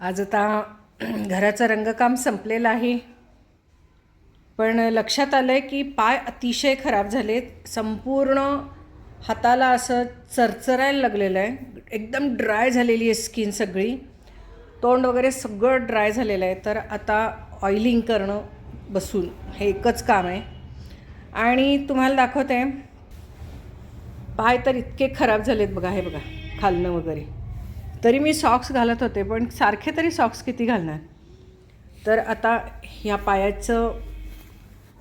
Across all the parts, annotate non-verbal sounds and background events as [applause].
आज आता [clears throat] घराचं रंगकाम संपलेलं आहे. पण लक्षात आलं आहे की पाय अतिशय खराब झालेत. संपूर्ण हाताला असं चरचरायला लागलेलं आहे. एकदम ड्राय झालेली आहे स्किन सगळी. तोंड वगैरे सगळं ड्राय झालेलं आहे. तर आता ऑइलिंग करणं बसून हे एकच काम आहे. आणि तुम्हाला दाखवते. पाय तर इतके खराब झालेत बघा हे बघा खालणं वगैरे. तरी मी सॉक्स घालत होते पण सारखे तरी सॉक्स किती घालणार? तर आता ह्या पायाचं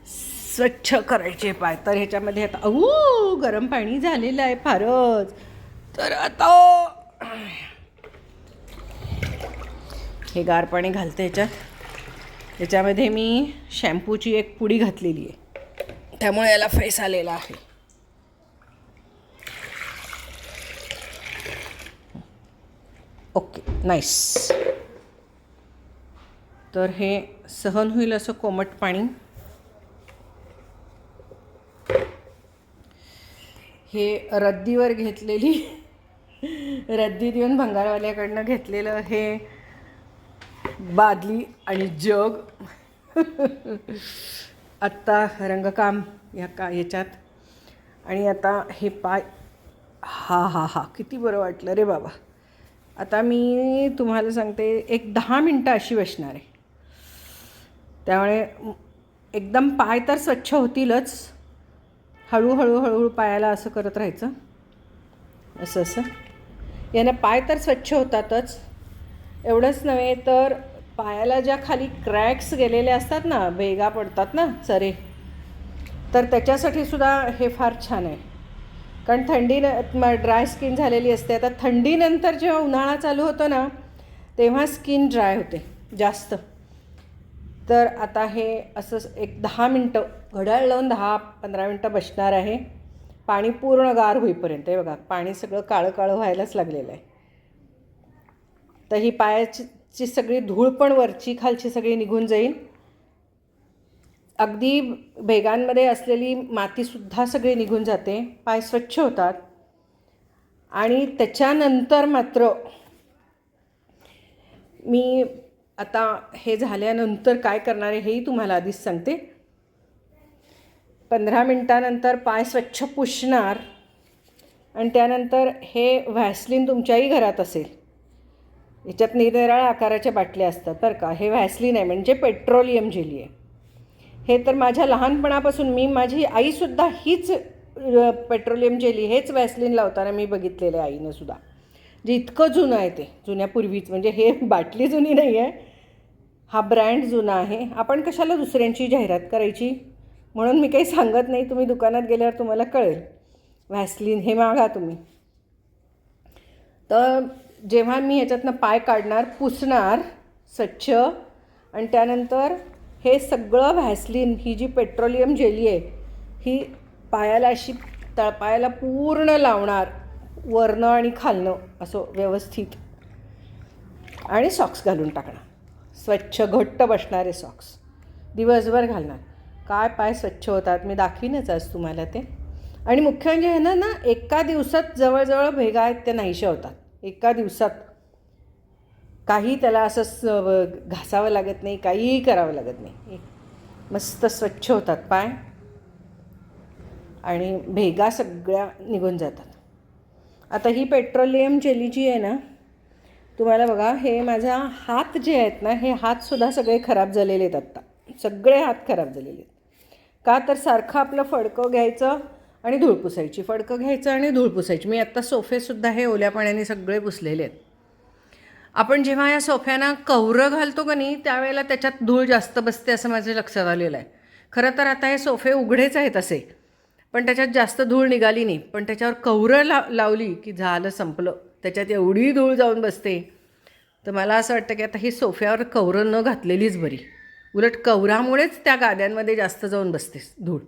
स्वच्छ करायचे पाय. तर ह्याच्यामध्ये आता अऊ गरम पाणी झालेलं आहे फारच. तर आता हे गार पाणी घालते ह्याच्यात. याच्यामध्ये मी शॅम्पूची एक पुडी घातलेली आहे. त्यामुळे याला फेस आलेला आहे. ओके नाईस तर हे सहन होईल असं कोमट पाणी. हे रद्दीवर घेतलेली रद्दी देऊन भंगारवाल्याकडनं घेतलेलं हे बादली आणि जग. आत्ता रंगकाम या का याच्यात. आणि आता हे पाय हा हा हा किती बरं वाटलं रे बाबा. आता मी तुम्हाला सांगते एक दहा मिनटं अशी बसणार आहे. त्यामुळे एकदम पाय तर स्वच्छ होतीलच. हळूहळू हळूहळू पायाला असं करत राहायचं. असं असं. यानं पाय तर स्वच्छ होतातच. एवढंच नव्हे तर पायाला ज्या खाली क्रॅक्स गेलेले असतात ना भेगा पडतात ना चरे तर त्याच्यासाठी सुद्धा हे फार छान आहे. कारण थंडी ड्राय स्किन झालेली असते. आता थंडीनंतर जेव्हा उन्हाळा चालू होतो ना तेव्हा स्किन ड्राय होते जास्त. तर आता हे असं एक दहा मिनटं घड्याळ लावून दहा पंधरा मिनटं बसणार आहे. पाणी पूर्ण गार होईपर्यंत. हे बघा पाणी सगळं काळं काळं व्हायलाच लागलेलं आहे. तर ही पायाची ची सगळी धूळ पण वरची खालची सगळी निघून जाईल. अगदी भेगांमध्ये असलेली मातीसुद्धा सगळी निघून जाते पाय स्वच्छ होतात. आणि त्याच्यानंतर मात्र मी आता हे झाल्यानंतर काय करणार आहे हेही तुम्हाला आधीच सांगते. पंधरा मिनटानंतर पाय स्वच्छ पुसणार आणि त्यानंतर हे व्हॅसलिन तुमच्याही घरात असेल. याच्यात निरनिराळ्या आकाराच्या बाटल्या असतात बरं का. हे व्हॅसलिन आहे म्हणजे पेट्रोलियम जेली आहे. हे तर माझ्या लहानपणापासून मी माझी आईसुद्धा हीच पेट्रोलियम जेली हेच वॅसलिन लावताना मी बघितलेलं आहे आईनंसुद्धा जे इतकं जुनं आहे ते जुन्यापूर्वीच म्हणजे हे [laughs] बाटली जुनी नाही आहे. हा ब्रँड जुना आहे. आपण कशाला दुसऱ्यांची जाहिरात करायची? म्हणून मी काही सांगत नाही. तुम्ही दुकानात गेल्यावर तुम्हाला कळेल. व्हॅसलिन हे मागा तुम्ही. तर जेव्हा मी ह्याच्यातनं पाय काढणार पुसणार स्वच्छ आणि त्यानंतर हे सगळं व्हॅसलिन ही जी पेट्रोलियम जेली आहे ही पायाला अशी तळपायाला पूर्ण लावणार वरणं आणि खालणं असं व्यवस्थित. आणि सॉक्स घालून टाकणार. स्वच्छ घट्ट बसणारे सॉक्स दिवसभर घालणार. काय पाय स्वच्छ होतात मी दाखवीनच आज तुम्हाला ते. आणि मुख्य म्हणजे ह्यांना ना एका दिवसात जवळजवळ भेगा आहेत त्या नाहीशा होतात. एका दिवसात. काही त्याला असं घासावं लागत नाही काहीही करावं लागत नाही. मस्त स्वच्छ होतात पाय आणि भेगा सगळ्या निघून जातात. आता ही पेट्रोलियम जेली जी आहे ना तुम्हाला बघा हे माझा हात जे आहेत ना हे हातसुद्धा सगळे खराब झालेले आहेत आत्ता. सगळे हात खराब झालेले आहेत. का तर सारखं आपलं फडकं घ्यायचं आणि धूळ पुसायची फडकं घ्यायचं आणि धूळ पुसायची. मी आत्ता सोफेसुद्धा हे ओल्या पाण्याने सगळे पुसलेले आहेत. आपण जेव्हा या सोफ्यांना कवरं घालतो का नाही त्यावेळेला त्याच्यात धूळ जास्त बसते असं माझ्या लक्षात आलेलं आहे. खरं तर आता हे सोफे उघडेच आहेत असे पण त्याच्यात जास्त धूळ निघाली नाही. पण त्याच्यावर कवरं ला लावली की झालं संपलं. त्याच्यात एवढी धूळ जाऊन बसते. तर मला असं वाटतं की आता ही सोफ्यावर कवरं न घातलेलीच बरी. उलट कवरामुळेच त्या गाद्यांमध्ये जास्त जाऊन बसते धूळ.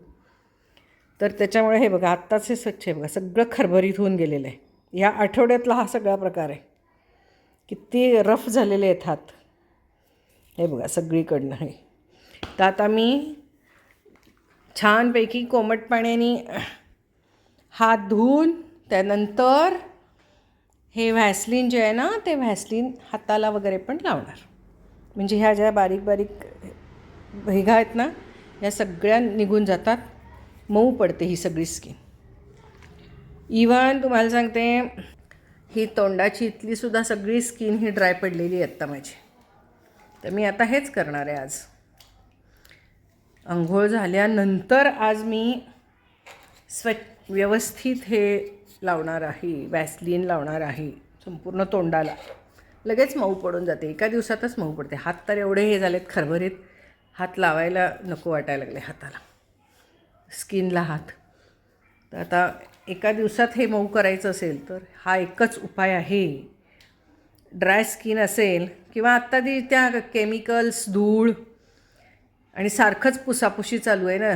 तर त्याच्यामुळे हे बघा आत्ताच हे स्वच्छ आहे बघा सगळं खरभरीत होऊन गेलेलं आहे. या आठवड्यातला हा सगळा प्रकार आहे. किती रफ झालेले आहेत हात. हे बघा सगळीकडनं हे. तर आता मी छानपैकी कोमट पाण्याने हात धुवून त्यानंतर हे व्हॅसलिन जे आहे ना ते व्हॅसलिन हाताला वगैरे पण लावणार. म्हणजे ह्या ज्या बारीक बारीक भेगा आहेत ना या सगळ्या निघून जातात. मऊ पडते ही सगळी स्किन. इवन तुम्हाला सांगते ही तोंडाची इथली सुद्धा सगळी स्किन ही ड्राय पडलेली आहे आत्ता माझी. तर मी आता हेच करणार आहे आज. अंघोळ झाल्यानंतर आज मी स्व व्यवस्थित हे लावणार आहे वॅसलीन लावणार आहे संपूर्ण तोंडाला. लगेच मऊ पडून जाते. एका दिवसातच मऊ पडते. हात तर एवढे हे झालेत खरभरीत. हात लावायला नको वाटायला लागले हाताला. स्किनला हात. तर आता एका दिवसात हे मऊ करायचं असेल तर हा एकच उपाय आहे. ड्राय स्किन असेल किंवा आत्ता ती त्या केमिकल्स धूळ आणि सारखंच पुसापुशी चालू आहे ना.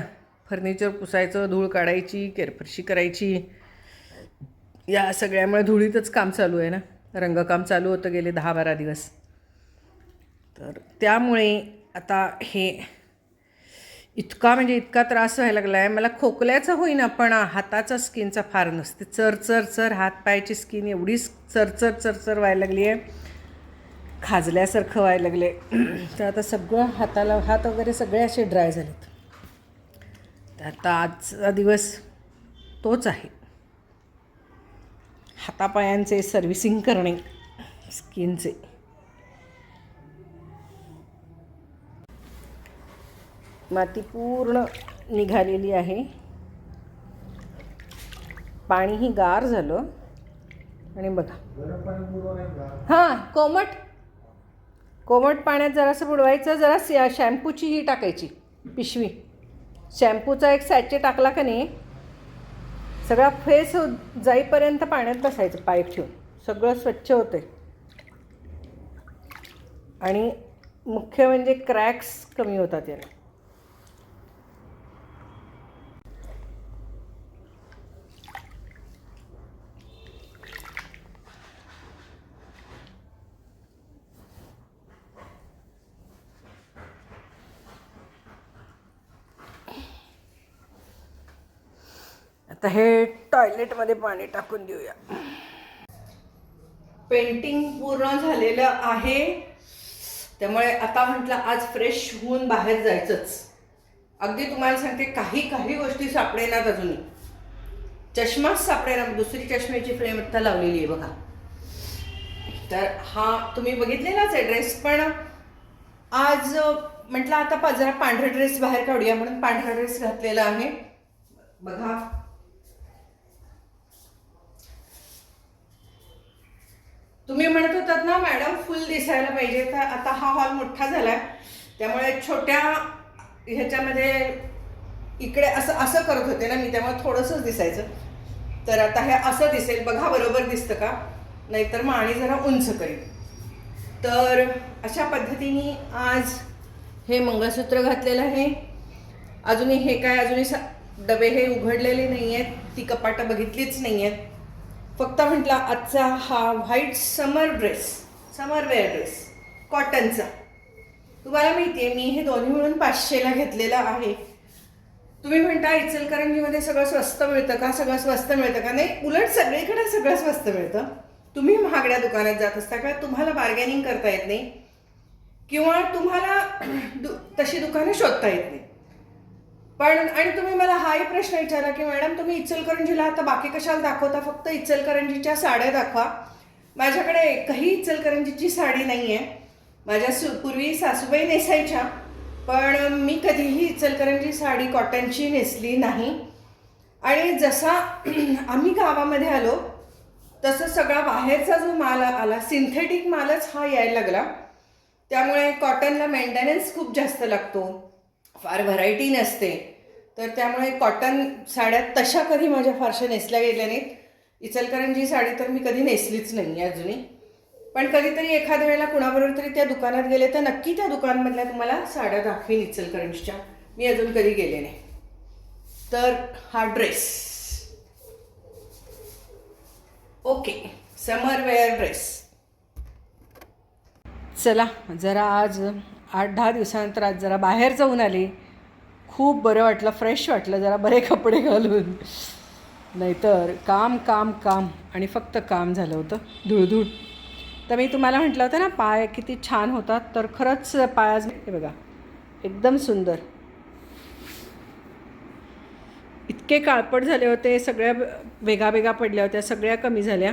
फर्निचर पुसायचं धूळ काढायची केरफरशी करायची. या सगळ्यामुळे धुळीतच काम चालू आहे ना. रंगकाम चालू होतं गेले दहा बारा दिवस. तर त्यामुळे आता हे इतका म्हणजे इतका त्रास व्हायला लागला आहे मला खोकल्याचा होईना पण हाताचा स्किनचा फार नसते. चर चर चर हात पायाची स्किन एवढी चरचर चरचर व्हायला लागली आहे. खाजल्यासारखं व्हायला लागले तर आता सगळं हाताला हात वगैरे सगळे असे ड्राय झालेत. तर आता आजचा दिवस तोच आहे. हातापायांचे सर्व्हिसिंग करणे स्किनचे माती पूर्ण निघालेली आहे. पाणीही गार झालं. आणि बघा. हां कोमट. कोमट पाण्यात जरासं बुडवायचं जरा श शॅम्पूची ही टाकायची पिशवी. शॅम्पूचा एक सॅचे टाकला का नाही सगळा फेस जाईपर्यंत पाण्यात बसायचं पाईप ठेवून. सगळं स्वच्छ होतं आणि मुख्य म्हणजे क्रॅक्स कमी होतात याला आता हे टॉयलेटमध्ये पाणी टाकून देऊया. पेंटिंग पूर्ण झालेलं आहे. त्यामुळे आता म्हटलं आज फ्रेश होऊन बाहेर जायचंच. अगदी तुम्हाला सांगते काही काही गोष्टी सापडेनात अजूनही. चष्माच सापडेना दुसरी चष्म्याची फ्रेम आत्ता लावलेली आहे बघा. तर हा तुम्ही बघितलेलाच आहे ड्रेस पण आज म्हटलं आता पा जरा पांढरा ड्रेस बाहेर काढूया म्हणून पांढरा ड्रेस घातलेला आहे. बघा. तुम्ही म्हणत होतात ना मॅडम फुल दिसायला पाहिजे. तर आता हा हॉल मोठा झाला आहे त्यामुळे छोट्या ह्याच्यामध्ये इकडे असं असं करत होते ना मी त्यामुळे थोडंसंच दिसायचं. तर आता हे असं दिसेल. बघा बरोबर दिसतं का? नाहीतर मग आणि जरा उंच करेल तर अशा पद्धतीने आज हे मंगळसूत्र घातलेलं आहे. अजूनही हे काय अजूनही स डबे हे उघडलेले नाही आहेत ती कपाटं बघितलीच नाही आहेत फक्त म्हटलं आजचा हा white summer dress summer wear dress कॉटनचा तुम्हाला माहिती आहे मी हे दोन्ही मिळून पाचशेला घेतलेलं आहे. तुम्ही म्हणता इचलकरंजीमध्ये सगळं स्वस्त मिळतं का? सगळं स्वस्त मिळतं का? नाही उलट सगळीकडे सगळं स्वस्त मिळतं. तुम्ही महागड्या दुकानात जात असता का तुम्हाला बार्गेनिंग करता येत नाही किंवा तुम्हाला [clears throat] दु तशी दुकानं शोधता येत नाही. पण आणि तुम्ही मला हाही प्रश्न विचारा की मॅडम तुम्ही इचलकरंजीला आता बाकी कशाला दाखवता? फक्त इचलकरंजीच्या साड्या दाखवा. माझ्याकडे एकही इचलकरंजीची साडी नाही आहे माझ्या सु पूर्वी सासूबाई नेसायच्या पण मी कधीही इचलकरंजी साडी कॉटनची नेसली नाही. आणि जसा [clears throat] आम्ही गावामध्ये आलो तसं सगळा बाहेरचा जो माल आला सिंथेटिक मालच हा यायला लागला. त्यामुळे कॉटनला मेंटेनन्स खूप जास्त लागतो. फार व्हरायटी नसते. तर त्यामुळे कॉटन साड्या तशा कधी माझ्या फारशा नेसल्या गेल्या नाहीत. इचलकरंजी साडी तर मी कधी नेसलीच नाही आहे अजूनही. पण कधीतरी एखाद्या वेळेला कुणाबरोबर तरी त्या दुकानात गेले तर नक्की त्या दुकानमधल्या तुम्हाला साड्या दाखवीन इचलकरंजीच्या. मी अजून कधी गेले नाही. तर हा dress okay summer wear dress चला जरा आज आठ दहा दिवसानंतर आज जरा बाहेर जाऊन आली. खूप बरं वाटलं फ्रेश वाटलं जरा बरे कपडे घालून. नाहीतर काम काम काम आणि फक्त काम झालं होतं धुळधुळ. तर मी तुम्हाला म्हटलं होतं ना पाय किती छान होतात तर खरंच पाय हे बघा एकदम सुंदर. इतके काळपट झाले होते सगळ्या वेगा वेगा पडल्या होत्या सगळ्या कमी झाल्या.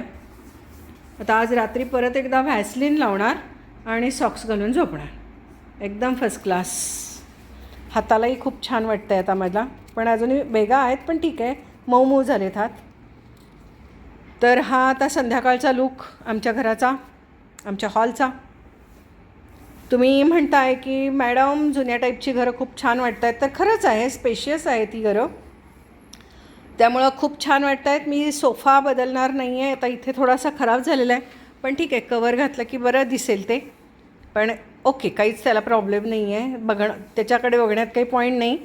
आता आज रात्री परत एकदा व्हॅसलिन लावणार आणि सॉक्स घालून झोपणार. एकदम फर्स्ट क्लास हातालाही खूप छान वाटतं आहे आता मला. पण अजूनही वेगा आहेत पण ठीक आहे. मऊ मऊ झालेत हात. तर हा आता संध्याकाळचा लूक आमच्या घराचा आमच्या हॉलचा तुम्ही म्हणताय की मॅडम जुन्या टाईपची घरं खूप छान वाटत आहेत तर खरंच आहे स्पेशियस आहे ती घरं. त्यामुळं खूप छान वाटत आहेत मी सोफा बदलणार नाही आहे आता इथे थोडासा खराब झालेला आहे. पण ठीक आहे कवर घातलं की बरं दिसेल ते. पण ओके काहीच त्याला प्रॉब्लेम नाही आहे बघणं त्याच्याकडे बघण्यात काही पॉईंट नाही.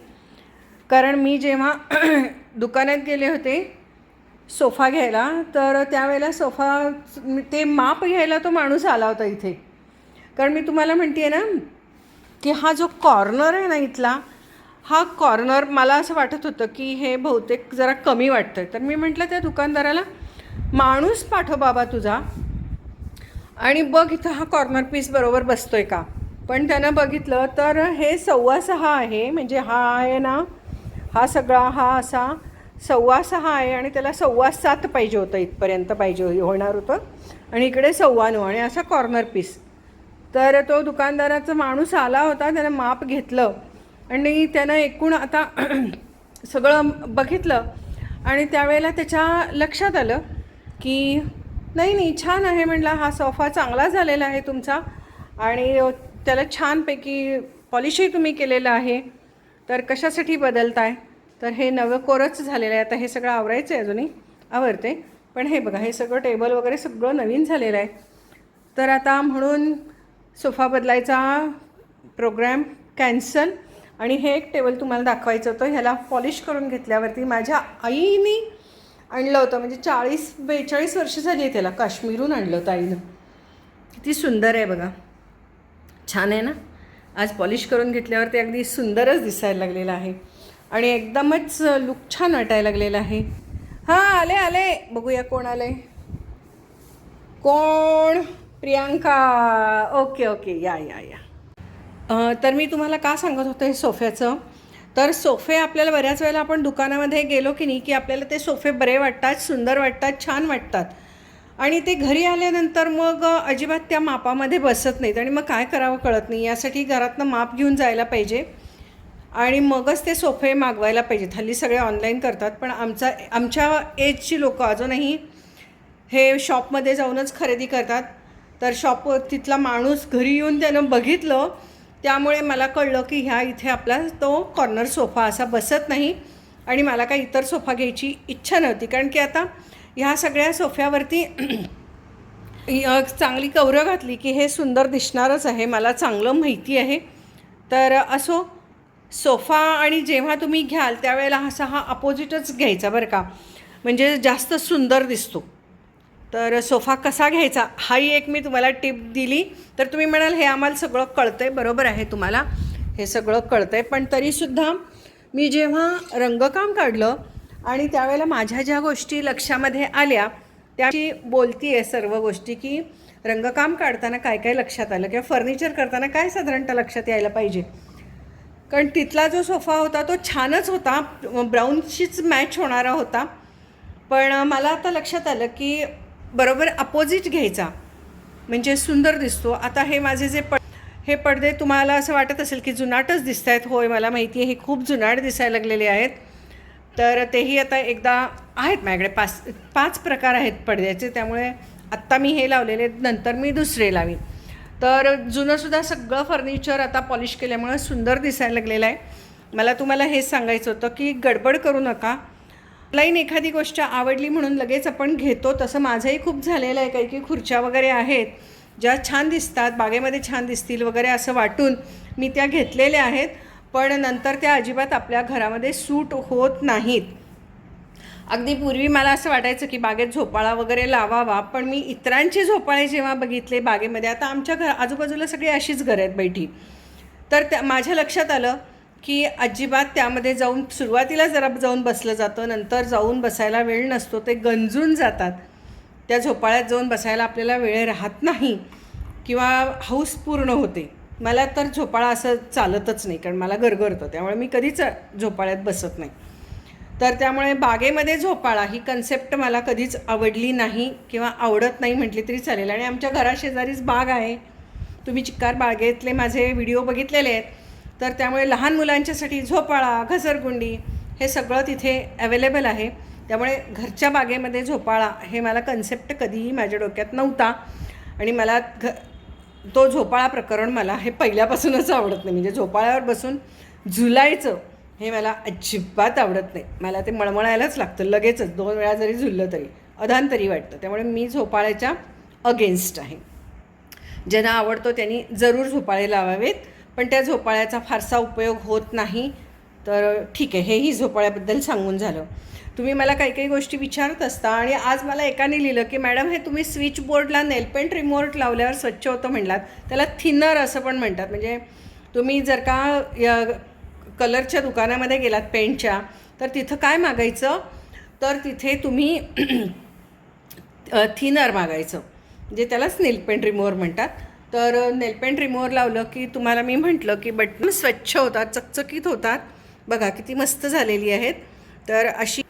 कारण मी जेव्हा [clears throat] दुकानात गेले होते सोफा घ्यायला तर त्यावेळेला सोफा ते माप घ्यायला तो माणूस आला होता इथे. कारण मी तुम्हाला म्हणते आहे ना की हा जो कॉर्नर आहे ना इथला हा कॉर्नर मला असं वाटत होतं की हे बहुतेक जरा कमी वाटतं आहे तर मी म्हटलं त्या दुकानदाराला माणूस पाठव बाबा तुझा. आणि बघ इथं हा कॉर्नर पीस बरोबर बसतोय का? पण त्यानं बघितलं तर हे सव्वा सहा आहे. म्हणजे हा आहे ना हा सगळा हा असा सव्वा सहा आहे आणि त्याला सव्वा सात पाहिजे होतं इथपर्यंत पाहिजे हो- होणार होतं. आणि इकडे सव्वा नऊ आणि असा कॉर्नर पीस तर तो दुकानदाराचा माणूस आला होता त्यानं माप घेतलं आणि त्यानं एकूण आता [clears throat] सगळं बघितलं आणि त्यावेळेला त्याच्या लक्षात आलं की नाही नाही छान आहे म्हणला. हा सोफा चांगला झालेला आहे तुमचा. आणि त्याला छानपैकी पॉलिशही तुम्ही केलेलं आहे. तर कशासाठी बदलताय? तर हे नवं कोरच झालेलं आहे. आता हे सगळं आवरायचं आहे अजूनही. आवरते. पण हे बघा हे सगळं टेबल वगैरे सगळं नवीन झालेलं आहे. तर आता म्हणून सोफा बदलायचा प्रोग्रॅम कॅन्सल. आणि हे एक टेबल तुम्हाला दाखवायचं होतं. ह्याला पॉलिश करून घेतल्यावरती माझ्या आईनी आणलं होतं. म्हणजे चाळीस बेचाळीस वर्ष झाली आहे त्याला काश्मीरहून आणलं होतं आईनं. किती सुंदर आहे बघा. छान आहे ना? आज पॉलिश करून घेतल्यावर ते अगदी सुंदरच दिसायला लागलेलं आहे. आणि एकदमच लुक छान वाटायला लागलेलं आहे. हां आले आले. बघूया कोण आले कोण? प्रियांका. Okay okay. या या या. तर मी तुम्हाला का सांगत होते सोफ्याचं? तर सोफे आपल्याला बऱ्याच वेळेला आपण दुकानामध्ये गेलो की नाही की आपल्याला ते सोफे बरे वाटतात सुंदर वाटतात छान वाटतात. आणि ते घरी आल्यानंतर मग अजिबात त्या मापामध्ये बसत नाहीत आणि मग काय करावं कळत नाही. यासाठी घरातनं माप घेऊन जायला पाहिजे आणि मगच ते सोफे मागवायला पाहिजेत. हल्ली सगळे ऑनलाईन करतात पण आमचा आमच्या एजची लोकं अजूनही हे शॉपमध्ये जाऊनच खरेदी करतात. तर शॉप तिथला माणूस घरी येऊन त्यानं बघितलं त्यामुळे मला कळलं की ह्या इथे आपला तो कॉर्नर सोफा असा बसत नाही आणि मला काही इतर सोफा घ्यायची इच्छा नव्हती. कारण की आता ह्या सगळ्या सोफ्यावरती [clears throat] चांगली कवरं घातली की हे सुंदर दिसणारच आहे मला चांगलं माहिती आहे. तर असो सोफा आणि जेव्हा तुम्ही घ्याल त्यावेळेला असा हा अपोजिटच घ्यायचा बरं का. म्हणजे जास्त सुंदर दिसतो. तर सोफा कसा घ्यायचा हाही एक मी तुम्हाला टिप दिली. तर तुम्ही म्हणाल हे आम्हाला सगळं कळतं आहे बरोबर आहे तुम्हाला. हे सगळं कळतं आहे पण तरीसुद्धा मी जेव्हा रंगकाम काढलं आणि त्यावेळेला माझ्या ज्या गोष्टी लक्षामध्ये आल्या त्याची बोलती आहे सर्व गोष्टी की रंगकाम काढताना काय काय लक्षात आलं किंवा फर्निचर करताना काय साधारणतः लक्षात यायला पाहिजे? कारण तिथला जो सोफा होता तो छानच होता. ब्राऊनशीच मॅच होणारा होता. पण मला आता लक्षात आलं की बरोबर अपोजिट घ्यायचा. म्हणजे सुंदर दिसतो. आता हे माझे जे पड हे पडदे तुम्हाला असं वाटत असेल की जुनाटच दिसत आहेत होय मला माहिती आहे हे खूप जुनाट दिसायला लागलेले आहेत. तर तेही आता एकदा आहेत माझ्याकडे पाच पाच प्रकार आहेत पडद्याचे. त्यामुळे आत्ता मी हे लावलेले आहेत नंतर मी दुसरे लावीन. तर जुनंसुद्धा सगळं फर्निचर आता पॉलिश केल्यामुळं सुंदर दिसायला लागलेलं आहे. मला तुम्हाला हे सांगायचं होतं की गडबड करू नका. लाईन एखादी गोष्ट आवडली म्हणून लगेच आपण घेतो. तसं माझंही खूप झालेलं आहे. काही काही खुर्च्या वगैरे आहेत. ज्या छान दिसतात. बागेमध्ये छान दिसतील वगैरे असं वाटून मी त्या घेतलेल्या आहेत. पण नंतर त्या अजिबात आपल्या घरामध्ये सूट होत नाहीत. अगदी पूर्वी मला असं वाटायचं की बागेत झोपाळा वगैरे लावावा. पण मी इतरांची झोपाळे जेव्हा बघितले बागेमध्ये आता आमच्या घर आजूबाजूला सगळी अशीच घर आहेत बैठी. तर त्या माझ्या लक्षात आलं की अजिबात त्यामध्ये जाऊन सुरुवातीला जरा जाऊन बसलं जातं नंतर जाऊन बसायला वेळ नसतो ते गंजून जातात. त्या झोपाळ्यात जाऊन बसायला आपल्याला वेळ राहत नाही किंवा हौस पूर्ण होते. मला तर झोपाळा असं चालतच नाही कारण मला गरगरतं त्यामुळे मी कधीच झोपाळ्यात बसत नाही. तर त्यामुळे बागेमध्ये झोपाळा ही कन्सेप्ट मला कधीच आवडली नाही किंवा आवडत नाही म्हटली तरी चालेल. आणि आमच्या घराशेजारीच बाग आहे. तुम्ही चिक्कार बागेतले माझे व्हिडिओ बघितलेले आहेत. तर त्यामुळे लहान मुलांच्यासाठी झोपाळा घसरगुंडी हे सगळं तिथे अवेलेबल आहे. त्यामुळे घरच्या बागेमध्ये झोपाळा हे मला कन्सेप्ट कधीही माझ्या डोक्यात नव्हता. आणि मला घ तो झोपाळा प्रकरण मला हे पहिल्यापासूनच आवडत नाही. म्हणजे झोपाळ्यावर बसून झुलायचं हे मला अजिबात आवडत नाही. मला ते मळमळायलाच लागतं लगेचच दोन वेळा जरी झुललं तरी अधांतरी वाटतं. त्यामुळे मी झोपाळ्याच्या अगेन्स्ट आहे. ज्यांना आवडतो त्यांनी जरूर झोपाळे लावावेत. पण त्या झोपाळ्याचा फारसा उपयोग होत नाही. तर ठीक आहे हेही झोपाळ्याबद्दल सांगून झालं. तुम्ही मला काही काही गोष्टी विचारत असता आणि आज मला एकाने लिहिलं की मॅडम हे तुम्ही स्विच बोर्डला नेलपेंट रिमोट लावल्यावर स्वच्छ होतं म्हणलात त्याला थिनर असं पण म्हणतात. म्हणजे तुम्ही जर का या कलरच्या दुकानामध्ये गेलात पेंटच्या तर तिथं काय मागायचं? तर तिथे तुम्ही [clears throat] थिनर मागायचं. म्हणजे त्यालाच नेलपेंट रिमोवर म्हणतात. तर नेलपेंट रिमोवर लावलं की तुम्हाला मी म्हटलं की बटन स्वच्छ होतात चकचकीत होतात. बघा किती मस्त झालेली आहेत. तर अशी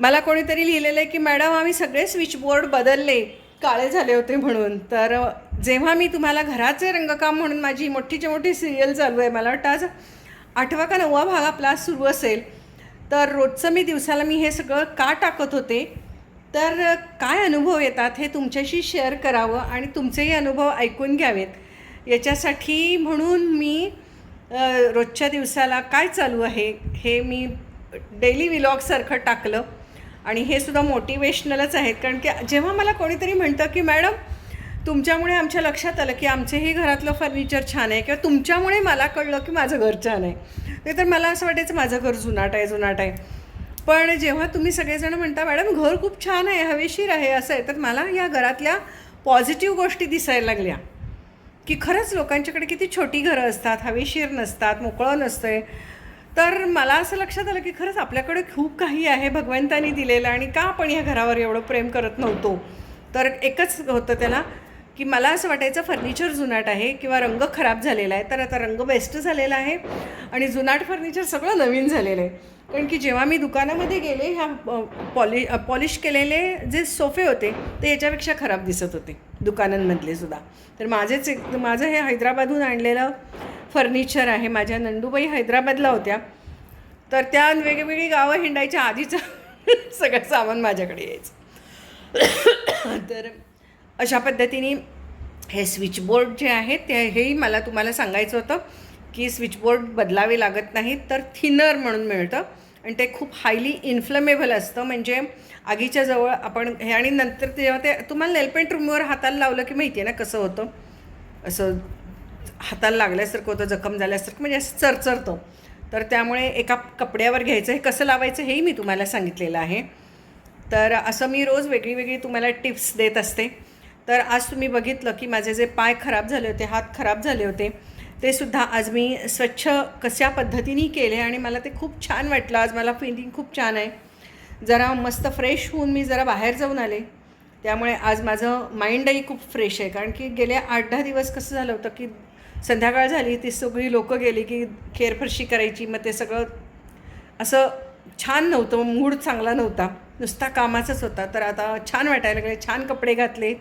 मला कोणीतरी लिहिलेलं आहे की मॅडम आम्ही सगळे स्विचबोर्ड बदलले. काळे झाले होते म्हणून. तर जेव्हा मी तुम्हाला घराचे रंगकाम म्हणून माझी मोठीची मोठी सिरियल चालू आहे मला वाटतं आज आठवा का नववा भाग आपला सुरू असेल. तर रोजचं मी दिवसाला मी हे सगळं का टाकत होते? तर काय अनुभव येतात हे तुमच्याशी शेअर करावं आणि तुमचेही अनुभव ऐकून घ्यावेत. याच्यासाठी म्हणून मी रोजच्या दिवसाला काय चालू आहे हे मी डेली विलॉगसारखं टाकलं. आणि हे सुद्धा मोटिवेशनलच आहेत. कारण की जेव्हा मला कोणीतरी म्हणतं की मॅडम तुमच्यामुळे आमच्या लक्षात आलं की आमचंही घरातलं फर्निचर छान आहे किंवा तुमच्यामुळे मला कळलं की माझं घर छान आहे. नाही तर मला असं वाटायचं माझं घर जुनाट आहे जुनाट आहे. पण जेव्हा तुम्ही सगळेजण म्हणता मॅडम घर खूप छान आहे हवेशीर आहे असं आहे तर मला या घरातल्या पॉझिटिव्ह गोष्टी दिसायला लागल्या. की खरंच लोकांच्याकडे किती छोटी घरं असतात हवेशीर नसतात मोकळं नसतंय. तर मला असं लक्षात आलं की खरंच आपल्याकडे खूप काही आहे भगवंतानी दिलेलं आणि का आपण या घरावर एवढं प्रेम करत नव्हतो? तर एकच होतं त्याला की मला असं वाटायचं फर्निचर जुनाट आहे किंवा रंग खराब झालेला आहे तर आता रंग बेस्ट झालेला आहे आणि जुनाट फर्निचर सगळं नवीन झालेलं आहे. कारण की जेव्हा मी दुकानामध्ये गेले ह्या पॉलि पॉलिश केलेले जे सोफे होते ते याच्यापेक्षा खराब दिसत होते दुकानांमधले सुद्धा. तर माझेच एक माझं हे हैदराबादहून आणलेलं फर्निचर आहे माझ्या नंडूबाई हैदराबादला होत्या. तर त्या वेगवेगळी गावं हिंडायच्या आधीचं [laughs] सगळं सामान माझ्याकडे यायचं. [coughs] तर अशा पद्धतीने हे स्विचबोर्ड जे आहेत ते हेही मला तुम्हाला सांगायचं होतं. की स्विचबोर्ड बदलावे लागत नाहीत तर थिनर म्हणून मिळतं. आणि ते खूप हायली इन्फ्लमेबल असतं. म्हणजे आगीच्या जवळ आपण हे आणि नंतर जेव्हा ते तुम्हाला नेलपेंट रूमवर हाताला लावलं की माहिती आहे ना कसं होतं? असं हाताला लागल्यासारखं होतं जखम झाल्यासारखं म्हणजे असं चरचरतं. तर त्यामुळे एका कपड्यावर घ्यायचं हे कसं लावायचं हेही मी तुम्हाला सांगितलेलं आहे. तर असं मी रोज वेगळी वेगळी तुम्हाला टिप्स देत असते. तर आज तुम्ही बघितलं की माझे जे पाय खराब झाले होते हात खराब झाले होते ते सुद्धा आज मी स्वच्छ कशा पद्धतीने केले आणि मला ते खूप छान वाटलं. आज मला फिलिंग खूप छान आहे. जरा मस्त फ्रेश होऊन मी जरा बाहेर जाऊन आले. त्यामुळे आज माझं माइंडही खूप फ्रेश आहे. कारण की गेले आठ दहा दिवस कसं झालं होतं की संध्याकाळ झाली ती सगळी लोकं गेली की खेरफरशी करायची मग ते सगळं असं छान नव्हतं. मूड चांगला नव्हता. नुसता कामाचाच होता. तर आता छान वाटायला लागले छान कपडे घातलेत.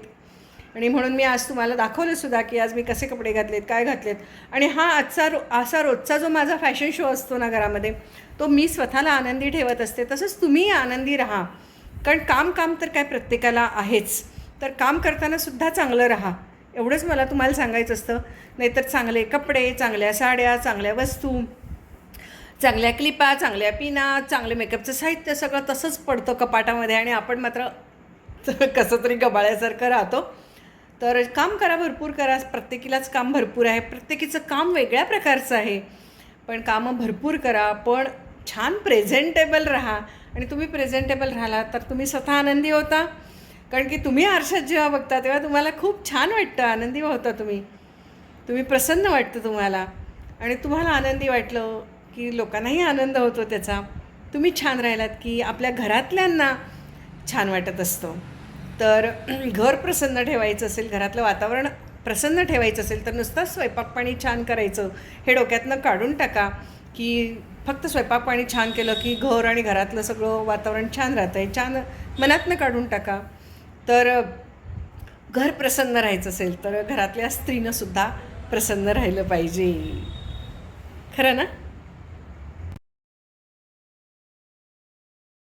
आणि म्हणून मी आज तुम्हाला दाखवलं सुद्धा की आज मी कसे कपडे घातलेत काय घातलेत. आणि हा आजचा रो असा रोजचा जो माझा फॅशन शो असतो ना घरामध्ये तो मी स्वतःला आनंदी ठेवत असते. तसंच तुम्ही आनंदी राहा. कारण काम काम तर काय प्रत्येकाला आहेच. तर काम करताना सुद्धा चांगलं राहा. एवढंच मला तुम्हाला सांगायचं असतं. नाहीतर चांगले कपडे चांगल्या साड्या चांगल्या वस्तू चांगल्या क्लिपा चांगल्या पिना चांगले मेकअपचं साहित्य सगळं तसंच पडतं कपाटामध्ये आणि आपण मात्र [laughs] कसं तरी गबाळ्यासारखं राहतो. तर काम करा भरपूर करा. प्रत्येकीलाच काम भरपूर आहे. प्रत्येकीचं काम वेगळ्या प्रकारचं आहे. पण कामं भरपूर करा पण छान प्रेझेंटेबल राहा. आणि तुम्ही प्रेझेंटेबल राहिला तर तुम्ही स्वतः आनंदी होता. कारण की तुम्ही आरशात जेव्हा बघता तेव्हा तुम्हाला खूप छान वाटतं. आनंदी होता तुम्ही. तुम्ही प्रसन्न वाटतं तुम्हाला. आणि तुम्हाला आनंदी वाटलं की लोकांनाही आनंद होतो त्याचा. तुम्ही छान राहिलात की आपल्या घरातल्यांना छान वाटत असतं. तर [clears throat] घर प्रसन्न ठेवायचं असेल घरातलं वातावरण प्रसन्न ठेवायचं असेल तर नुसतं स्वयंपाक पाणी छान करायचं. हे डोक्यातनं काढून टाका की फक्त स्वयंपाक पाणी छान केलं की घर आणि घरातलं सगळं वातावरण छान राहतं आहे छान मनातनं काढून टाका. तर घर प्रसन्न राहायचं असेल तर घरातल्या स्त्रीनंसुद्धा प्रसन्न राहिलं पाहिजे. खरं ना?